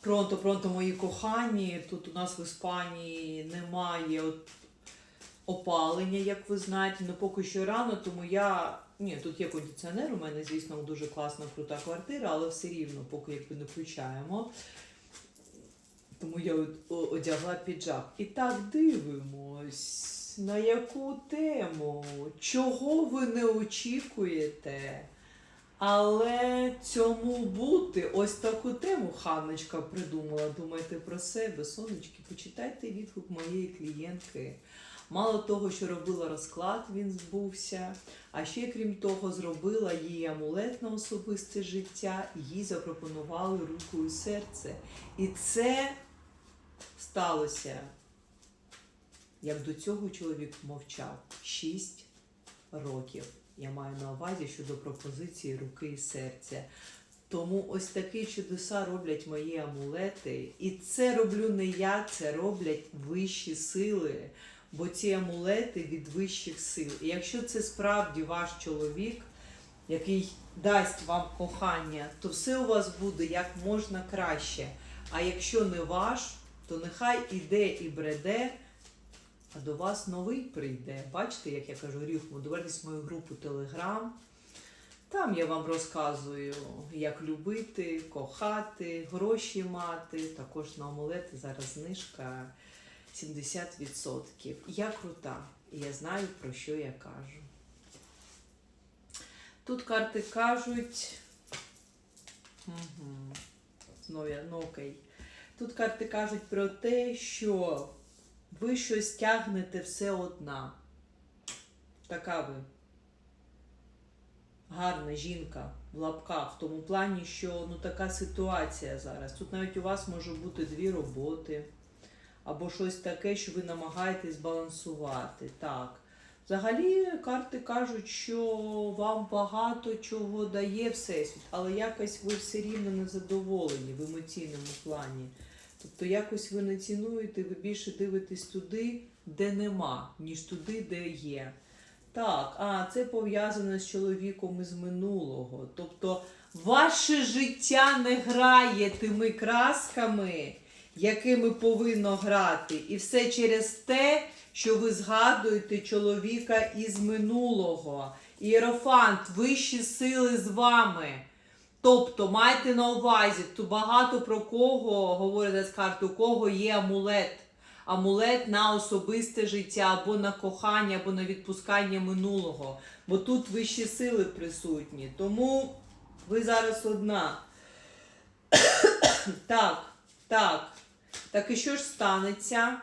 Пронто, пронто, мої кохані. Тут у нас в Іспанії немає опалення, як ви знаєте. Ну поки що рано, тому я. Ні, тут є кондиціонер, у мене, звісно, дуже класна, крута квартира, але все рівно, поки якби не включаємо. Тому я одягла піджак. І так дивимось. На яку тему? Чого ви не очікуєте? Але цьому бути, ось таку тему Ханночка придумала. Думайте про себе, сонечки, почитайте відгук моєї клієнтки. Мало того, що робила розклад, він збувся. А ще, крім того, зробила їй амулет на особисте життя, їй запропонували руку і серце. І це сталося, як до цього чоловік мовчав 6 років. Я маю на увазі щодо пропозиції руки і серця. Тому ось такі чудеса роблять мої амулети. І це роблю не я, це роблять вищі сили. Бо ці амулети від вищих сил. І якщо це справді ваш чоловік, який дасть вам кохання, то все у вас буде як можна краще. А якщо не ваш, то нехай іде і бреде, а до вас новий прийде. Бачите, як я кажу, Рюхму, дивитесь мою групу Телеграм. Там я вам розказую, як любити, кохати, гроші мати. Також на амулети зараз знижка 70%. Я крута, і я знаю, про що я кажу. Тут карти кажуть. Угу. Знову я ну окей. Тут карти кажуть про те, що ви щось тягнете все одна. Така ви. Гарна жінка в лапках, в тому плані, що ну така ситуація зараз. Тут навіть у вас може бути дві роботи, або щось таке, що ви намагаєтесь балансувати. Так. Взагалі карти кажуть, що вам багато чого дає Всесвіт, але якось ви все рівно не задоволені в емоційному плані. Тобто якось ви не цінуєте, ви більше дивитесь туди, де нема, ніж туди, де є. Так, а це пов'язано з чоловіком із минулого. Тобто ваше життя не грає тими красками, якими повинно грати. І все через те, що ви згадуєте чоловіка із минулого. Іерофант, вищі сили з вами. Тобто майте на увазі, то багато про кого говорять з карти, у кого є амулет. Амулет на особисте життя, або на кохання, або на відпускання минулого. Бо тут вищі сили присутні. Тому ви зараз одна. так, так. Так і що ж станеться?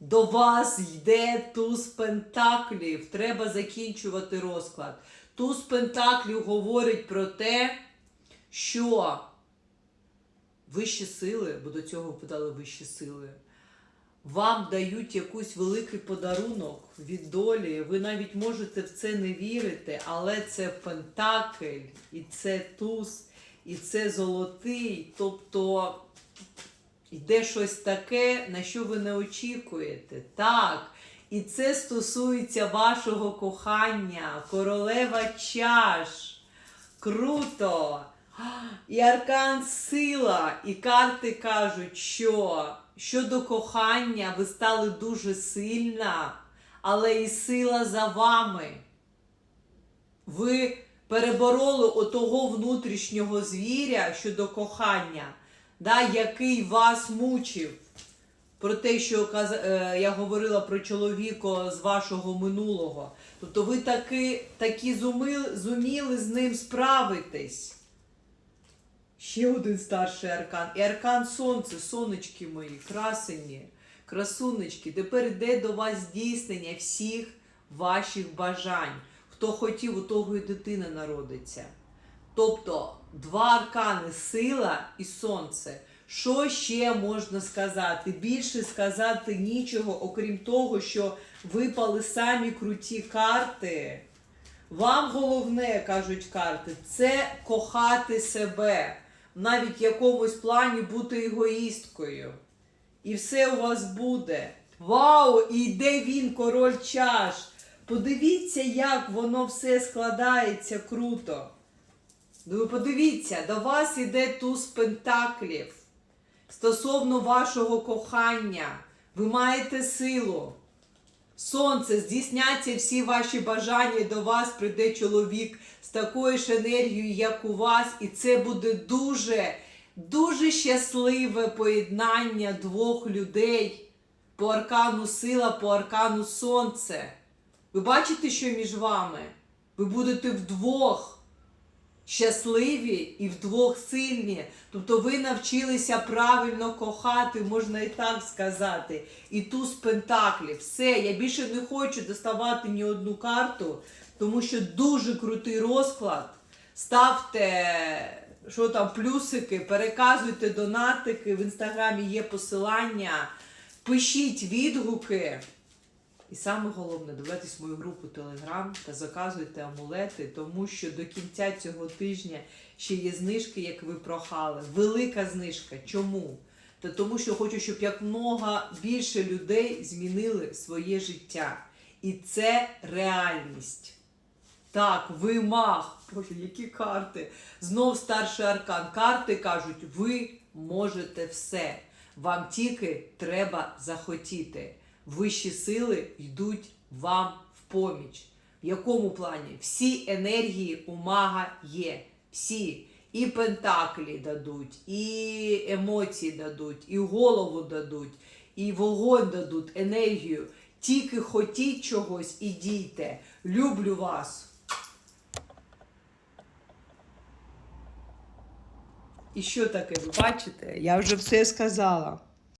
До вас йде туз пентаклів. Треба закінчувати розклад. Туз пентаклів говорить про те, що вищі сили, бо до цього випадали вищі сили, вам дають якийсь великий подарунок від долі. Ви навіть можете в це не вірити, але це пентакль, і це туз, і це золотий. Тобто йде щось таке, на що ви не очікуєте. Так. І це стосується вашого кохання, королева чаш. Круто! І аркан сила, і карти кажуть, що щодо кохання ви стали дуже сильна, але і сила за вами. Ви перебороли отого внутрішнього звіря щодо кохання, да, який вас мучив. Про те, що е, я говорила про чоловіка з вашого минулого. Тобто ви таки, таки зуміли, зуміли з ним справитись. Ще один старший аркан. І аркан сонце, сонечки мої, красені, красунечки. Тепер йде до вас здійснення всіх ваших бажань. Хто хотів, у того і дитина народиться. Тобто два аркани сила і сонце. Що ще можна сказати? Більше сказати нічого, окрім того, що випали самі круті карти. Вам головне, кажуть карти, це кохати себе, навіть в якомусь плані бути егоїсткою. І все у вас буде. Вау! І йде він, король чаш. Подивіться, як воно все складається круто. Ну, подивіться, до вас іде туз пентаклів. стосовно вашого кохання. Ви маєте силу. Сонце, здійсняться всі ваші бажання, до вас прийде чоловік з такою ж енергією, як у вас, і це буде дуже, дуже щасливе поєднання двох людей по аркану сила, по аркану сонце. Ви бачите, що між вами? Ви будете вдвох щасливі і вдвох сильні. Тобто ви навчилися правильно кохати, можна і так сказати. І туз пентаклів. Все, я більше не хочу доставати ні одну карту, тому що дуже крутий розклад. Ставте. Що там, плюсики, переказуйте донатики, в інстаграмі є посилання, пишіть відгуки. І саме головне, дивитесь мою групу Телеграм та заказуйте амулети, тому що до кінця цього тижня ще є знижки, як ви прохали. Велика знижка. Чому? Та тому, що хочу, щоб якмога більше людей змінили своє життя. І це реальність. Так, ви маг. Боже, які карти. Знов старший аркан. Карти кажуть, ви можете все. Вам тільки треба захотіти. Вищі сили йдуть вам в поміч. В якому плані? Всі енергії у мага є. Всі. І пентаклі дадуть, і емоції дадуть, і голову дадуть, і вогонь дадуть, енергію. Тільки хотіть чогось і дійте. Люблю вас. І що таке, ви бачите? Я вже все сказала.